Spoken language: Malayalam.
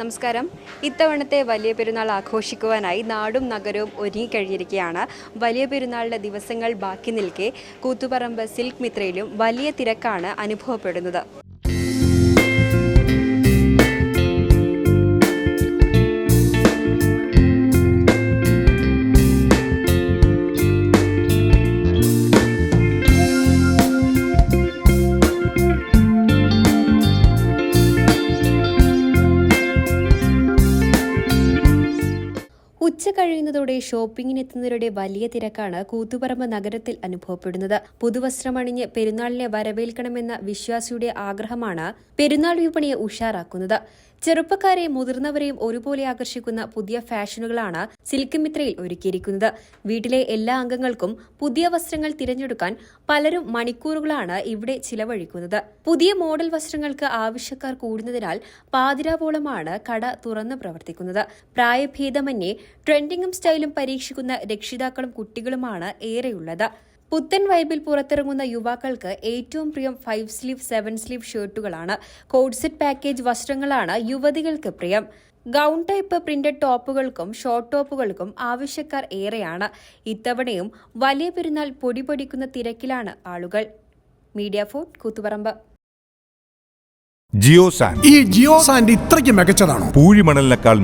നമസ്കാരം. ഇത്തവണത്തെ വലിയ പെരുന്നാൾ ആഘോഷിക്കുവാനായി നാടും നഗരവും ഒരുങ്ങിക്കഴിഞ്ഞിരിക്കുകയാണ് വലിയ പെരുന്നാളിന്റെ ദിവസങ്ങൾ ബാക്കി നിൽക്കെ കൂത്തുപറമ്പ് സിൽക്ക് മിത്രയിലും വലിയ തിരക്കാണ് അനുഭവപ്പെടുന്നത്. ഉച്ച കഴിയുന്നതോടെ ഷോപ്പിങ്ങിനെത്തുന്നവരുടെ വലിയ തിരക്കാണ് കൂത്തുപറമ്പ് നഗരത്തിൽ അനുഭവപ്പെടുന്നത്. പുതുവസ്ത്രമണിഞ്ഞ് പെരുന്നാളിനെ വരവേൽക്കണമെന്ന വിശ്വാസിയുടെ ആഗ്രഹമാണ് പെരുന്നാൾ വിപണിയെ ഉഷാറാക്കുന്നത്. ചെറുപ്പക്കാരെയും മുതിർന്നവരെയും ഒരുപോലെ ആകർഷിക്കുന്ന പുതിയ ഫാഷനുകളാണ് സിൽക്ക് മിത്രയിൽ ഒരുക്കിയിരിക്കുന്നത്. വീട്ടിലെ എല്ലാ അംഗങ്ങൾക്കും പുതിയ വസ്ത്രങ്ങൾ തിരഞ്ഞെടുക്കാൻ പലരും മണിക്കൂറുകളാണ് ഇവിടെ ചിലവഴിക്കുന്നത്. പുതിയ മോഡൽ വസ്ത്രങ്ങൾക്ക് ആവശ്യക്കാർ കൂടുന്നതിനാൽ പാതിരാവോളമാണ് കട തുറന്ന് പ്രവർത്തിക്കുന്നത്. പ്രായഭേദമന്യേ ട്രെൻഡിങ്ങും സ്റ്റൈലും പരീക്ഷിക്കുന്ന രക്ഷിതാക്കളും കുട്ടികളുമാണ് ഏറെയുള്ളത്. പുത്തൻ വൈബിൽ പുറത്തിറങ്ങുന്ന യുവാക്കൾക്ക് ഏറ്റവും പ്രിയം ഫൈവ് സ്ലീവ് സെവൻ സ്ലീവ് ഷർട്ടുകളാണ്. കോഡ്സെറ്റ് പാക്കേജ് വസ്ത്രങ്ങളാണ് യുവതികൾക്ക് പ്രിയം. ഗൗൺ ടൈപ്പ് പ്രിന്റഡ് ടോപ്പുകൾക്കും ഷോർട്ട് ടോപ്പുകൾക്കും ആവശ്യക്കാർ ഏറെയാണ്. ഇത്തവണയും വലിയ പെരുന്നാൾ പൊടിപൊടിക്കുന്ന തിരക്കിലാണ് ആളുകൾ. Media for Koothuparamba. ജിയോ സാൻ ഈ ജിയോ സാൻഡ് ഇത്രയ്ക്ക് മികച്ചതാണോ? പൂഴിമണലിനേക്കാൾ